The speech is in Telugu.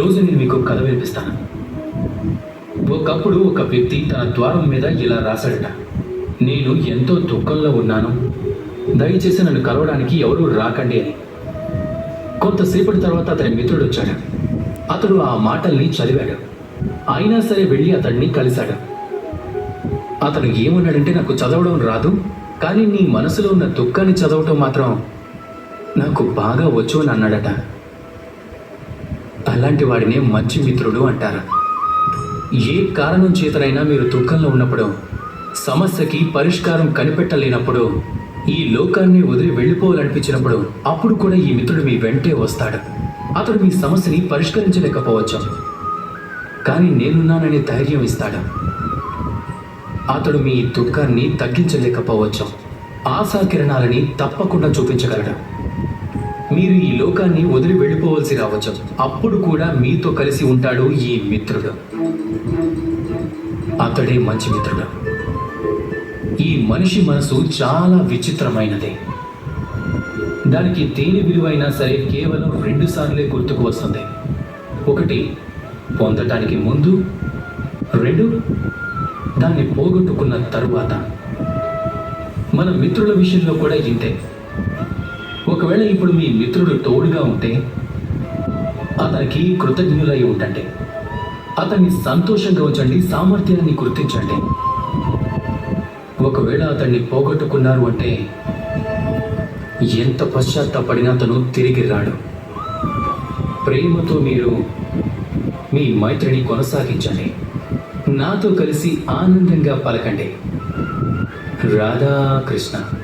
రోజు నేను మీకు కథ వినిపిస్తాను. ఒకప్పుడు ఒక వ్యక్తి తన ద్వారం మీద ఇలా రాశాడట. నేను ఎంతో దుఃఖంలో ఉన్నాను. దయచేసి నన్ను కలవడానికి ఎవరూ రాకండి అని. కొంతసేపటి తర్వాత అతని మిత్రుడు వచ్చాడు. అతడు ఆ మాటల్ని చదివాడు. అయినా సరే వెళ్ళి అతన్ని కలిశాడు. అతను ఏమన్నాడంటే నాకు చదవడం రాదు కానీ నీ మనసులో ఉన్న దుఃఖాన్ని చదవటం మాత్రం నాకు బాగా వచ్చు అని అన్నాడట. అలాంటి వాడినే మంచి మిత్రుడు అంటారు. ఏ కారణం చేతనైనా మీరు దుఃఖంలో ఉన్నప్పుడు సమస్యకి పరిష్కారం కనిపెట్టలేనప్పుడు ఈ లోకాన్ని వదిలి వెళ్ళిపోవాలనిపించినప్పుడు అప్పుడు కూడా ఈ మిత్రుడు మీ వెంటే వస్తాడు. అతడు మీ సమస్యని పరిష్కరించలేకపోవచ్చు. కానీ నేనున్నాననే ధైర్యం ఇస్తాడు. అతడు మీ దుఃఖాన్ని తగ్గించలేకపోవచ్చు. ఆశా కిరణాలని తప్పకుండా చూపించగలడు. మీరు ఈ లోకాన్ని వదిలి వెళ్ళిపోవలసి రావచ్చు అప్పుడు కూడా మీతో కలిసి ఉంటాడు ఈ మిత్రుడు. అతడే మంచి మిత్రుడు. ఈ మనిషి మనసు చాలా విచిత్రమైనది. దానికి దేని విలువైనా సరే కేవలం రెండు సార్లే గుర్తుకు వస్తుంది. ఒకటి పొందటానికి ముందు. రెండు దాన్ని పోగొట్టుకున్న తరువాత. మన మిత్రుల విషయంలో కూడా ఇంతే. ఒకవేళ ఇప్పుడు మీ మిత్రుడు తోడుగా ఉంటే అతనికి కృతజ్ఞులై ఉండండి. అతన్ని సంతోషంగా ఉంచండి సామర్థ్యాన్ని గుర్తించండి. ఒకవేళ అతన్ని పోగొట్టుకున్నారు అంటే ఎంత పశ్చాత్తాపడినా అతను తిరిగి రాడు. ప్రేమతో మీరు మీ మైత్రిని కొనసాగించండి. నాతో కలిసి ఆనందంగా పలకండి. రాధాకృష్ణ.